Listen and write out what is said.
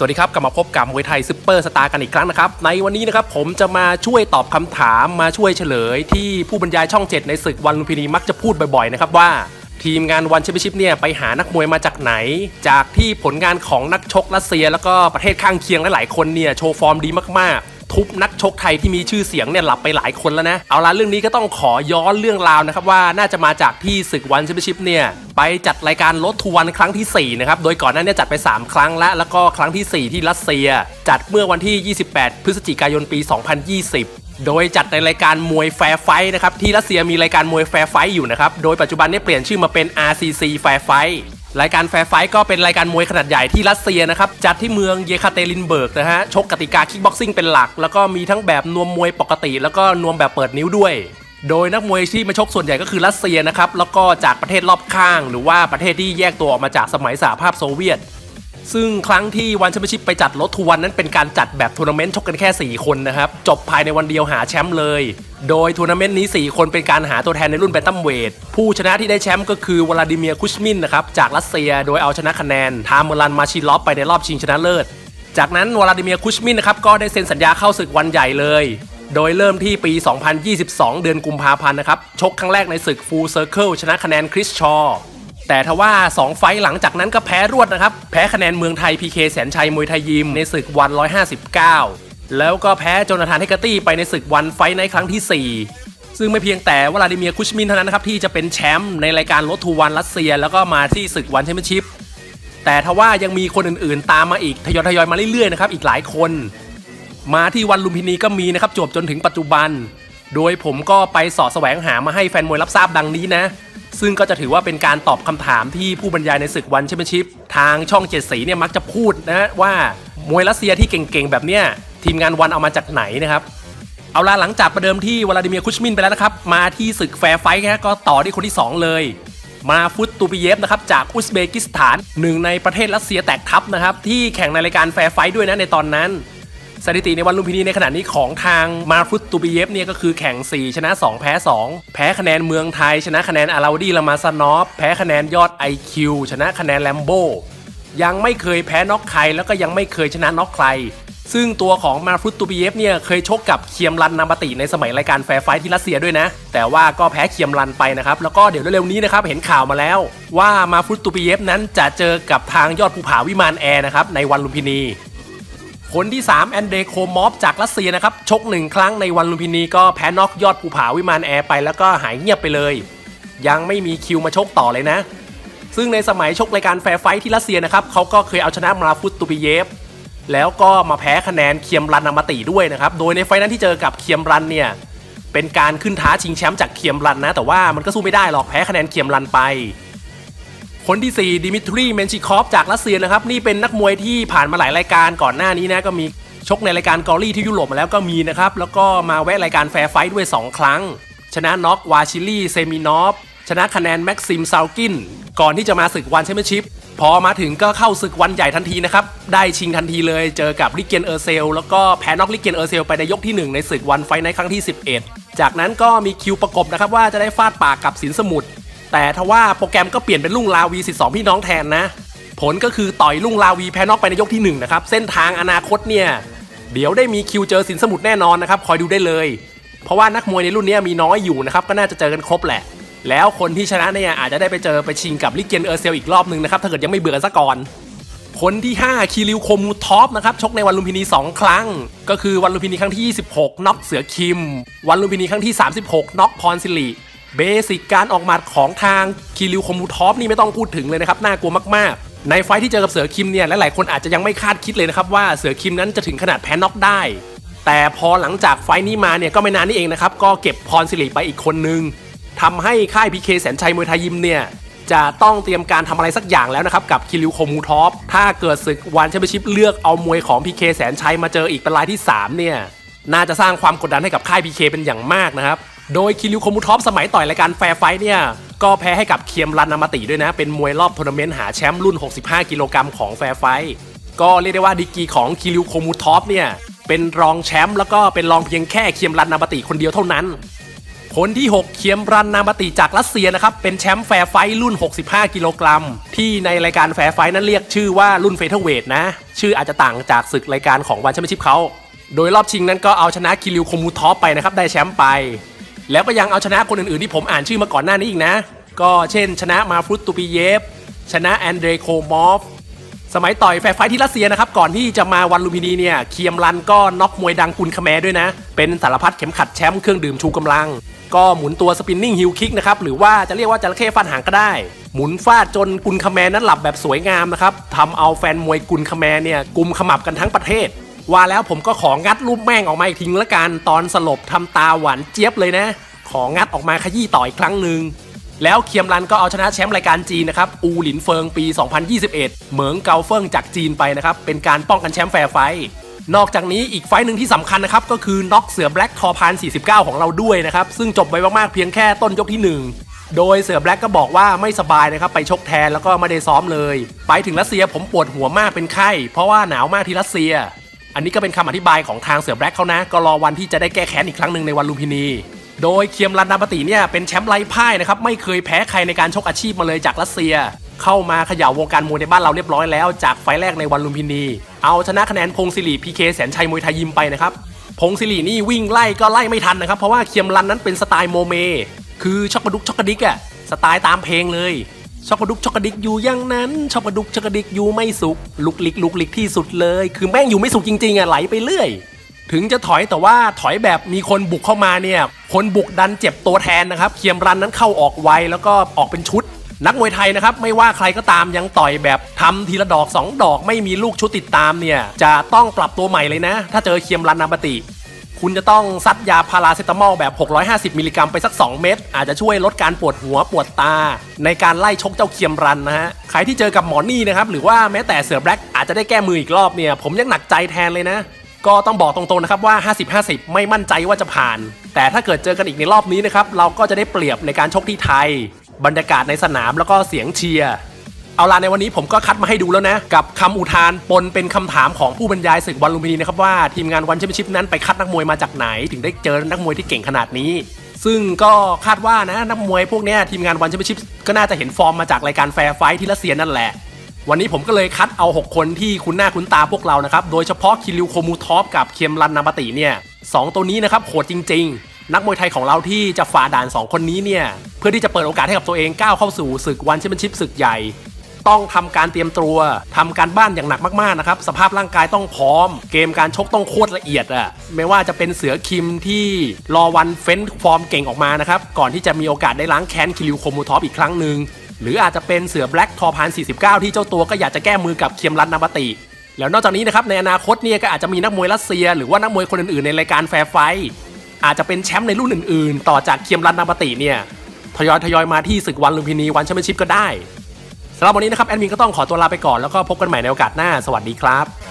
สวัสดีครับกลับมาพบกับมวยไทยซุปเปอร์สตาร์กันอีกครั้งนะครับในวันนี้นะครับผมจะมาช่วยตอบคำถามมาช่วยเฉลย ที่ผู้บรรยายช่อง 7 ในศึกวันลุมพินีมักจะพูดบ่อยๆนะครับว่าทีมงานวันแชมเปี้ยนชิพเนี่ยไปหานักมวยมาจากไหน จากที่ผลงานของนักชกรัสเซีย แล้วก็ประเทศข้างเคียงหลายๆคนเนี่ยโชว์ฟอร์มดีมากๆ ทุบนักชกไทยที่มีชื่อเสียงเนี่ยหลับไปหลายคนแล้วนะ เอาละเรื่องนี้ก็ต้องขอย้อนเรื่องราวนะครับว่าน่าจะมาจากที่ศึกวันแชมเปี้ยนชิพเนี่ยไปจัดรายการรถทัวร์ครั้งที่ 4 นะครับ โดยก่อนหน้านี้จัดไป 3 ครั้งแล้วแล้วก็ครั้งที่ 4 ที่รัสเซีย จัดเมื่อวันที่ 28 พฤศจิกายนปี 2020โดยจัดในรายการมวยแฟร์ไฟท์นะครับที่รัสเซียมีรายการมวยแฟร์ไฟท์อยู่นะครับ โดยปัจจุบันนี้เปลี่ยนชื่อมาเป็น RCC แฟร์ไฟท์ รายการแฟร์ไฟท์ก็เป็นรายการมวยขนาดใหญ่ที่รัสเซียนะครับจัดที่เมืองเยคาเตลินเบิร์กนะฮะชกกติกาคิกบ็อกซิ่งเป็นหลัก แล้วก็มีทั้งแบบนวมมวยปกติ แล้วก็นวมแบบเปิดนิ้วด้วย โดยนักมวยที่มาชกส่วนใหญ่ก็คือรัสเซียนะครับแล้วก็จากประเทศรอบข้าง หรือว่าประเทศที่แยกตัวออกมาจากสมัยสหภาพโซเวียต ซึ่งครั้งที่วันแชมเปี้ยนชิพไปจัดรถทัวร์นั้นเป็นการจัดแบบทัวร์นาเมนต์ชกกันแค่ 4 คนนะครับ จบภายในวันเดียวหาแชมป์เลย โดยทัวร์นาเมนต์นี้ 4 คนเป็นการหาตัวแทนในรุ่นแบนตัมเวท ผู้ชนะที่ได้แชมป์ก็คือวลาดิเมียร์คุชมินนะครับจากรัสเซียโดยเอาชนะคะแนนทามเมรันมาชิลอฟไปในรอบชิงชนะเลิศ จากนั้นวลาดิเมียร์คุชมินนะครับก็ได้เซ็นสัญญาเข้าศึกวันใหญ่เลยโดยเริ่มที่ปี 2022 เดือนกุมภาพันธ์นะครับ ชกครั้งแรกในศึกฟูลเซอร์เคิลชนะคะแนนคริสชอ แต่ทว่า 2 ไฟต์หลังจากนั้นก็แพ้รวดนะครับ แพ้คะแนนเมืองไทยพีเคแสนชัยมวยไทยยิมในศึกวัน 159 แล้วก็แพ้โจนาธานเฮกตี้ไปในศึกวันไฟต์ในครั้งทีสี่ 4 ซึ่งไม่เพียงแต่วลาดิเมียร์คุชมินเท่านั้นนะครับที่จะเป็นแชมป์ในรายการรถทูวันรัสเซีย แล้วก็มาที่ศึกวันแชมเปี้ยนชิพแต่ทว่ายังมีคนอื่นๆ ตามมาอีกทยอยทยอยๆมาเรื่อยๆนะครับอีกหลายคน มาที่วันลุมพินีก็มีนะครับจวบจนถึงปัจจุบัน โดยผมก็ไปสอดแสวงหามาให้แฟนมวยรับทราบดังนี้นะ ซึ่งก็จะถือว่าเป็นการตอบคำถามที่ผู้บรรยายในศึกวันแชมเปี้ยนชิพทางช่องเจ็ดสีเนี่ยมักจะพูดนะว่ามวยรัสเซียที่เก่งๆ แบบเนี้ยทีมงานวันเอามาจากไหนนะครับเอาล่ะหลังจากประเดิมที่วลาดิเมียร์คุชมินไปแล้วนะครับ มาที่ศึกแฟร์ไฟท์นะก็ต่อที่คนที่ 2 เลย มาฟุตตูปิเยฟนะครับจากอุซเบกิสถานหนึ่งในประเทศรัสเซียแตกทัพนะครับ ที่แข่งในรายการแฟร์ไฟท์ด้วยนะในตอนนั้น สถิติในวันลุมพินีในขณะนี้ของทางมาฟุตตูปิเยฟเนี่ยก็คือแข่ง 4 ชนะ 2 แพ้ 2 แพ้คะแนนเมืองไทย ชนะคะแนนอาราดีลามาซานอฟแพ้คะแนนยอด IQ ชนะคะแนนแลมโบยังไม่เคยแพ้น็อกใครแล้วก็ยังไม่เคยชนะน็อกใคร ซึ่งตัวของมาฟุตตูปิเยฟเนี่ยเคยชกกับเคียมรันนามาติในสมัยรายการแฟร์ไฟท์ที่รัสเซียด้วยนะ แต่ว่าก็แพ้เคียมรันไปนะครับ แล้วก็เดี๋ยวเร็วๆนี้นะครับเห็นข่าวมาแล้ว ว่ามาฟุตตูปิเยฟนั้นจะเจอกับทางยอดภูผาวิมานแอร์นะครับในวันลุมพินี คนที่ 3 แอนเดโคมอฟจากรัสเซียนะครับ ชกหนึ่งครั้งในวันลุมพินีก็แพ้น็อกยอดภูผาวิมานแอร์ไปแล้วก็หายเงียบไปเลย ยังไม่มีคิวมาชกต่อเลยนะ ซึ่งในสมัยชกรายการแฟร์ไฟท์ที่รัสเซียนะครับเขาก็เคยเอาชนะมาฟุตตูปิเยฟ แล้วก็มาแพ้คะแนนเคียมรันนามาติด้วยนะครับ โดยในไฟท์นั้นที่เจอกับเคียมรันเนี่ยเป็นการขึ้นท้าชิงแชมป์จากเคียมรันนะ แต่ว่ามันก็สู้ไม่ได้หรอกแพ้คะแนนเคียมรันไป คนที่ 4 ดิมิทรี เมนชิคอฟจากรัสเซียนะครับ นี่เป็นนักมวยที่ผ่านมาหลายรายการก่อนหน้านี้นะก็มีชกในรายการกอรี่ที่ยุโรปมาแล้วก็มีนะครับ แล้วก็มาแวะรายการแฟร์ไฟท์ด้วย 2 ครั้ง ชนะน็อกวาชิลี่เซมินอฟชนะคะแนนแม็กซิมซาลกิน ก่อนที่จะมาศึกวันแชมเปี้ยนชิพพอมาถึงก็เข้าศึกวันใหญ่ทันทีนะครับ ได้ชิงทันทีเลยเจอกับลิเกนเออร์เซลแล้วก็แพ้น็อกลิเกนเออร์เซลไปในยกที่ 1 ในศึกวันไฟท์ในครั้งที่ 11 จากนั้นก็มีคิวประกบนะครับว่าจะได้ฟาดปากกับสินสมุทร แต่ทว่าโปรแกรมก็เปลี่ยนเป็นลุงลาวีสิสองพี่น้องแทนนะ ผลก็คือต่อยลุงลาวีแพ้น็อกไปในยกที่1นะครับเส้นทางอนาคตเนี่ยเดี๋ยวได้มีคิวเจอสินสมุทรแน่นอนนะครับคอยดูได้เลย เพราะว่านักมวยในรุ่นนี้มีน้อยอยู่นะครับก็น่าจะเจอกันครบแหละ แล้วคนที่ชนะเนี่ยอาจจะได้ไปเจอไปชิงกับลิเกนเออร์เซลอีกรอบหนึ่งนะครับถ้าเกิดยังไม่เบื่อซะก่อนคนที่ 5คิริวโคมูทอปนะครับชกในวันลุมพินี 2 ครั้ง ก็คือวันลุมพินีครั้งที่ 26 น็อกเสือคิม วันลุมพินีครั้งที่ 36 น็อกพรสิริ เบสิกการออกหมัดของทางคิริวโคมูทอปนี่ไม่ต้องพูดถึงเลยนะครับ น่ากลัวมากๆ ในไฟที่เจอกับเสือคิมเนี่ย หลายๆคนอาจจะยังไม่คาดคิดเลยนะครับ ว่าเสือคิมนั้นจะถึงขนาดแพ้น็อกได้ แต่พอหลังจากไฟนี้มาเนี่ยก็ไม่นานนี่เองนะครับ ก็เก็บพรสิริไปอีกคนนึงทำให้ค่ายพีเคแสนชัยมวยไทยยิมเนี่ยจะต้องเตรียมการทำอะไรสักอย่างแล้วนะครับ กับคิริวโคมูทอปถ้าเกิดศึกวันแชมเปี้ยนชิพเลือกเอามวยของพีเคแสนชัยมาเจออีกเป็นรายที่ 3 เนี่ย น่าจะสร้างความกดดันให้กับค่ายพีเคเป็นอย่างมากนะครับ โดยคิริวโคมูท็อปสมัยต่อยรายการแฟร์ไฟท์เนี่ย ก็แพ้ให้กับเคียมรันนามาติด้วยนะ เป็นมวยรอบทัวร์นาเมนต์หาแชมป์รุ่น 65 กิโลกรัมของแฟร์ไฟท์ก็เรียกได้ว่าดีกีของคิริวโคมูท็อปเนี่ย เป็นรองแชมป์แล้วก็เป็นรองเพียงแค่เคียมรันนามาติคนเดียวเท่านั้นคนที่ 6 เคียมรันนามาติจากรัสเซียนะครับ เป็นแชมป์แฟร์ไฟท์รุ่น 65 กิโลกรัม ที่ในรายการแฟร์ไฟท์นั้นเรียกชื่อว่ารุ่นเฟเธอร์เวทนะ ชื่ออาจจะต่างจากศึกรายการของวันแชมเปี้ยนชิพเขา โดยรอบชิงนั้นก็เอาชนะคิริวคมูทอปไปนะครับ ได้แชมป์ไป แล้วก็ยังเอาชนะคนอื่นๆที่ผมอ่านชื่อมาก่อนหน้านี้อีกนะ ก็เช่น ชนะมาฟรุตตูปิเยฟ ชนะแอนเดรโคมอฟ สมัยต่อยแฟร์ไฟท์ที่รัสเซียนะครับ ก่อนที่จะมาวันลุมพินีเนี่ย เคียมรันก็น็อกมวยดังกุนคาแมด้วยนะ เป็นสารพัดเข็มขัดแชมป์เครื่องดื่มชูกำลัง ก็หมุนตัวสปินนิ่งฮิลคิกนะครับ หรือว่าจะเรียกว่าจระเข้ฟันหางก็ได้ หมุนฟาดจนกุนคาแมนั้นหลับแบบสวยงามนะครับทำเอาแฟนมวยกุนคาแมเนี่ยกุมขมับกันทั้งประเทศ ว่าแล้วผมก็ของัดรูปแม่งออกมาอีกทีนึงละกันตอนสลบทำตาหวานเจี๊ยบเลยนะ ของัดออกมาขยี้ต่ออีกครั้งหนึ่งแล้วเคียมรันก็เอาชนะแชมป์รายการจีนนะครับ อูหลินเฟิงปี 2021 เหมิงเกาเฟิงจากจีนไปนะครับ เป็นการป้องกันแชมป์แฟร์ไฟท์นอกจากนี้อีกไฟท์หนึ่งที่สำคัญนะครับ ก็คือน็อกเสือแบล็กทอพาน 49 ของเราด้วยนะครับ ซึ่งจบไวมากๆเพียงแค่ต้นยกที่ 1โดยเสือแบล็กก็บอกว่าไม่สบายนะครับ ไปชกแทนแล้วก็ไม่ได้ซ้อมเลย ไปถึงรัสเซียผมปวดหัวมากเป็นไข้ เพราะว่าหนาวมากที่รัสเซีย อันนี้ก็เป็นคำอธิบายของทางเสือแบล็กเขานะ ก็รอวันที่จะได้แก้แค้นอีกครั้งหนึ่งในวันลุมพินี โดยเคียมรันนาปติเนี่ยเป็นแชมป์ไร้พ่ายนะครับไม่เคยแพ้ใครในการชกอาชีพมาเลยจากรัสเซีย เข้ามาขย่าวงการมวยในบ้านเราเรียบร้อยแล้วจากไฟแรกในวันลุมพินี เอาชนะคะแนนพงศิริพีเคแสนชัยมวยไทยยิมไปนะครับพงศิรินี่วิ่งไล่ก็ไล่ไม่ทันนะครับเพราะว่าเคียมรันนั้นเป็นสไตล์โมเม คือช็อกกระดุกช็อกกระดิกอะสไตล์ตามเพลงเลย ช็อกกระดุกช็อกกระดิกอยู่อย่างนั้นช็อกกระดุกช็อกกระดิกอยู่ไม่สุกลุกลิกลุกลิกที่สุดเลย คือแม่งอยู่ไม่สุกจริงๆอะไหลไปเรื่อย ถึงจะถอยแต่ว่าถอยแบบมีคนบุกเข้ามาเนี่ย คนบุกดันเจ็บตัวแทนนะครับเคียมรันนั้นเข้าออกไวแล้วก็ออกเป็นชุด นักมวยไทยนะครับไม่ว่าใครก็ตามยังต่อยแบบทำทีละดอก 2 ดอกไม่มีลูกชุดติดตามเนี่ยจะต้องปรับตัวใหม่เลยนะ ถ้าเจอเคียมรันนาบติ คุณจะต้องซัดยาพาราเซตามอลแบบ 650 มิลลิกรัมไปสัก 2 เม็ดอาจจะช่วยลดการปวดหัวปวดตา ในการไล่ชกเจ้าเคียมรันนะฮะ ใครที่เจอกับหมอนี่นะครับ หรือว่าแม้แต่เสือแบล็กอาจจะได้แก้มืออีกรอบเนี่ย ผมยังหนักใจแทนเลยนะ ก็ต้องบอกตรงๆนะครับว่า 50-50 ไม่มั่นใจว่าจะผ่าน แต่ถ้าเกิดเจอกันอีกในรอบนี้นะครับเราก็จะได้เปรียบในการชกที่ไทย บรรยากาศในสนามแล้วก็เสียงเชียร์ เอาล่ะในวันนี้ผมก็คัดมาให้ดูแล้วนะ กับคำอุทานปนเป็นคำถามของผู้บรรยายศึกวันลุมพินีนะครับว่าทีมงานวันแชมเปี้ยนชิพนั้นไปคัดนักมวยมาจากไหน ถึงได้เจอนักมวยที่เก่งขนาดนี้ ซึ่งก็คาดว่านะนักมวยพวกนี้ทีมงานวันแชมเปี้ยนชิพก็น่าจะเห็นฟอร์มมาจากรายการแฟร์ไฟท์ที่รัสเซียนั่นแหละวันนี้ผมก็เลยคัดเอา 6 คนที่คุ้นหน้าคุ้นตาพวกเรานะครับ โดยเฉพาะคิริวโคมูทอฟกับเคียมรันนาบติเนี่ยสองตัวนี้นะครับโหดจริง ๆ นักมวยไทยของเราที่จะฝ่าด่าน 2 คนนี้เนี่ย เพื่อที่จะเปิดโอกาสให้กับตัวเองก้าวเข้าสู่ศึกวันแชมเปี้ยนชิพศึกใหญ่ ต้องทำการเตรียมตัวทำการบ้านอย่างหนักมากๆนะครับสภาพร่างกายต้องพร้อม เกมการชกต้องโคตรละเอียดอะไม่ว่าจะเป็นเสือคิมที่รอวันเฟ้นฟอร์มเก่งออกมานะครับก่อนที่จะมีโอกาสได้ล้างแค้นคิริวโคมูทอฟอีกครั้งหนึ่งหรืออาจจะเป็นเสือแบล็กทอพาน49 ที่เจ้าตัวก็อยากจะแก้มือกับเคียมรันนาบติ แล้วนอกจากนี้นะครับในอนาคตเนี่ยก็อาจจะมีนักมวยรัสเซีย หรือว่านักมวยคนอื่นๆ ในรายการแฟร์ไฟอาจจะเป็นแชมป์ในรุ่นอื่นๆ ต่อจากเคียมรันนาบติเนี่ยทยอยทยอยมาที่ศึกวันลุมพินีวันแชมเปี้ยนชิพก็ได้ สำหรับวันนี้นะครับแอดมินก็ต้องขอตัวลาไปก่อนแล้วก็พบกันใหม่ในโอกาสหน้าสวัสดีครับ